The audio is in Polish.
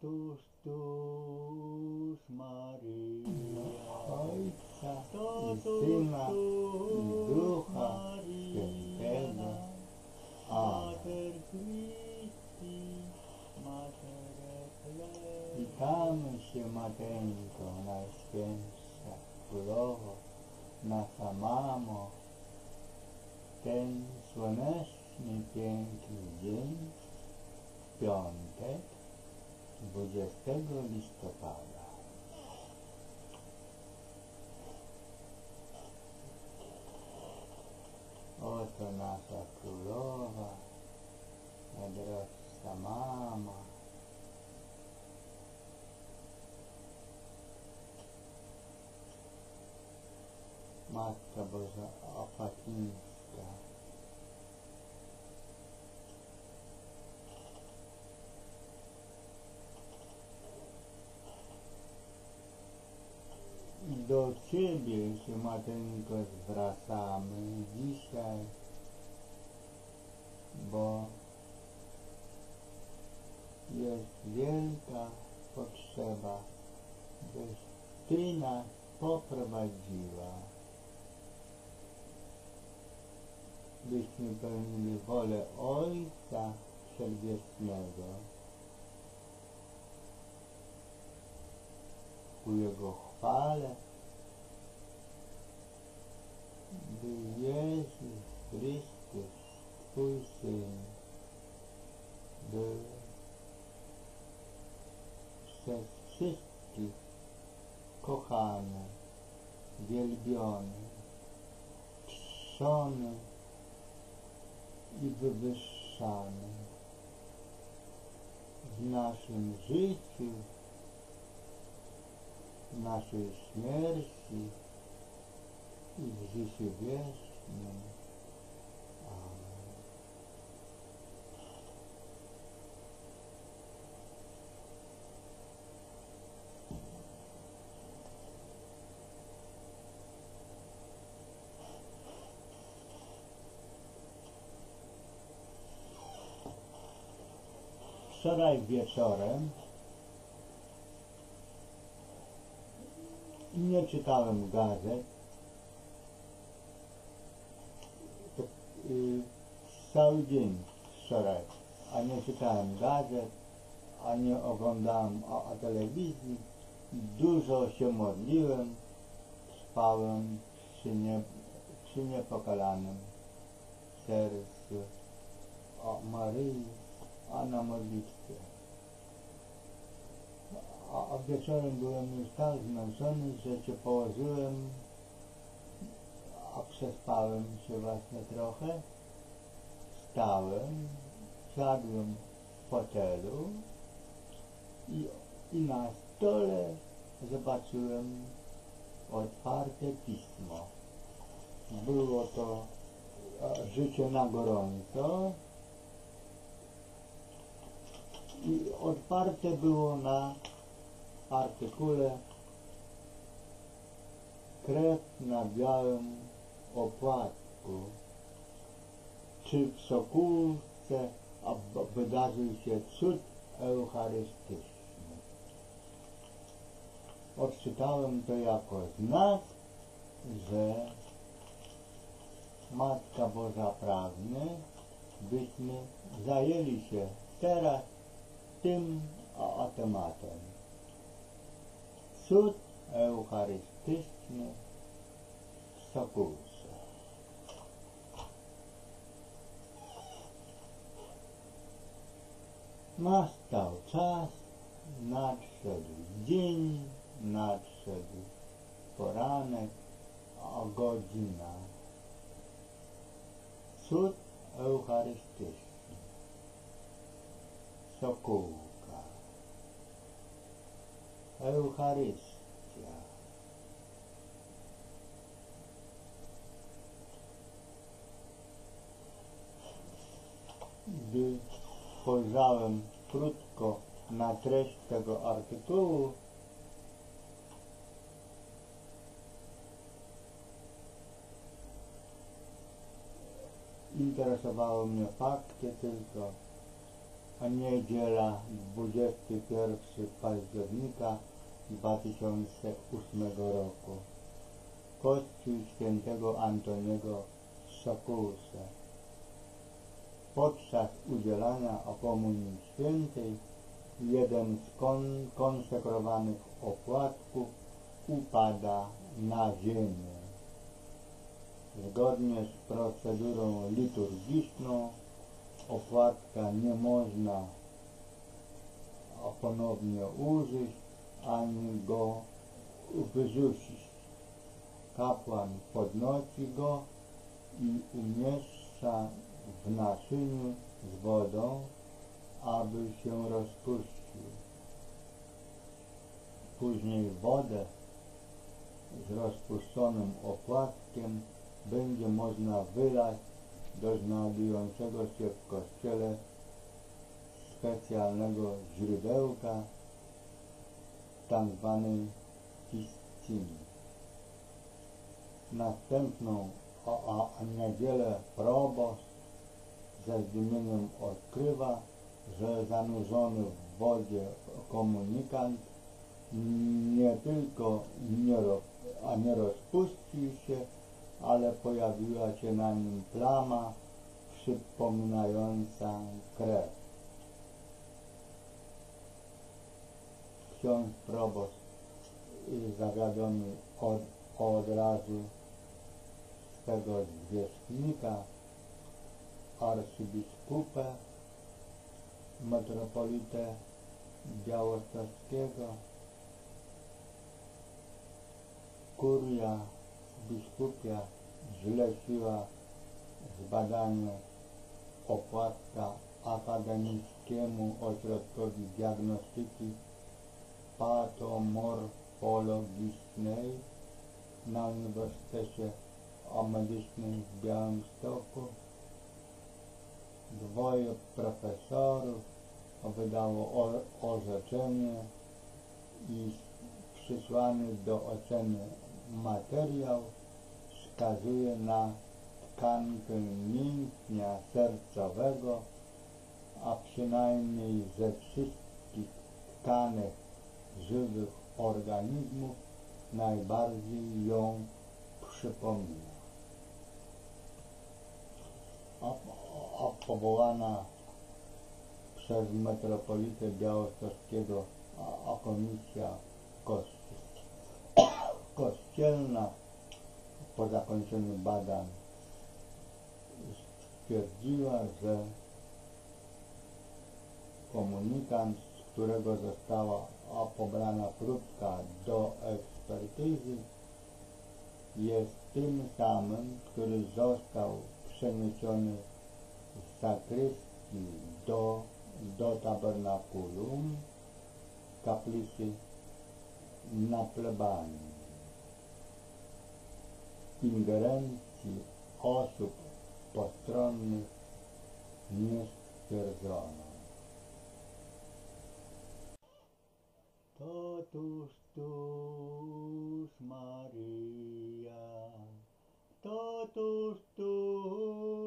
τους τους Μαρία. Άιτα, η Σύνα, η Δρούχα και Άτερ Χριστή, Μάτερ Εκλέ. Ικάμισε ματέντο να σκένσα, λόγο να θαμάμω, τεν σωνέσνη και εγκλυγήν, ποιον τέτ, 20 listopada. Oto nasza Królowa, najdroższa Mama. Matka Boża Opatińska. Do Ciebie się, Mateńko, zwracamy dzisiaj, bo jest wielka potrzeba, byś Ty nas poprowadziła, byśmy pełnili wolę Ojca Przedwiecznego Jego chwale, by Jezus Chrystus, Twój Syn, był przez wszystkich kochany, wielbiony, czczony i wywyższany w naszym życiu, naszej śmierci i w życiu wiecznym. Wczoraj wieczorem nie czytałem gazet. To, y, cały dzień wczoraj, a nie czytałem gazet, a nie oglądałem a, telewizji. Dużo się modliłem, spałem przy, nie, przy niepokalanym sercu o Maryi, a na modlitwie. A, a wieczorem byłem już tak zmęczony, że cię położyłem, a przespałem się właśnie trochę. Stałem, siadłem w fotelu i, i na stole zobaczyłem otwarte pismo. Było to e, życie na gorąco i otwarte było na artykule krew na białym opłatku. Czy w Sokółce wydarzył się cud eucharystyczny. Odczytałem to jako znak, że Matka Boża pragnie, byśmy zajęli się teraz tym a tematem. Cud eucharystyczny w Sokółce. Nastał czas, nadszedł dzień, nadszedł poranek, a godzina. Cud eucharystyczny. Sokółka. Eucharystia. Gdy spojrzałem krótko na treść tego artykułu, interesowały mnie fakty tylko, a niedziela 21 października 2008 roku. Kościół świętego Antoniego w Sokółce. Podczas udzielania komunii świętej jeden z kon konsekrowanych opłatków upada na ziemię. Zgodnie z procedurą liturgiczną opłatka nie można ponownie użyć ani go wyrzucić. Kapłan podnosi go i umieszcza w naczyniu z wodą, aby się rozpuścił. Później wodę z rozpuszczonym opłatkiem będzie można wylać do znajdującego się w kościele specjalnego źródełka, zwanej pisciny. Następną o, a niedzielę proboszcz ze zdumieniem odkrywa, że zanurzony w wodzie komunikant nie tylko nie, a nie rozpuścił się, ale pojawiła się na nim plama przypominająca krew. Ksiądz proboszcz zawiadomił od, od razu tego zwierzchnika arcybiskupę metropolitę białostockiego kuria biskupia zleciła zbadanie opłatka akademickiemu ośrodkowi diagnostyki patomorfologicznej na Uniwersytecie Medycznym w Białymstoku. Dwoje profesorów wydało orzeczenie i przysłany do oceny materiał wskazuje na tkankę mięśnia sercowego, a przynajmniej ze wszystkich tkanek żywych organizmów najbardziej ją przypomina. A, powołana przez metropolitę a komisja kości, kościelna po zakończeniu badań stwierdziła, że komunikant, którego została pobrana próbka do ekspertyzy, jest tym samym, który został przeniesiony z zakrystii do, do tabernakulum kaplicy na plebanii. Ingerencji osób postronnych nie stwierdzono. tus, tus, María, totus tus.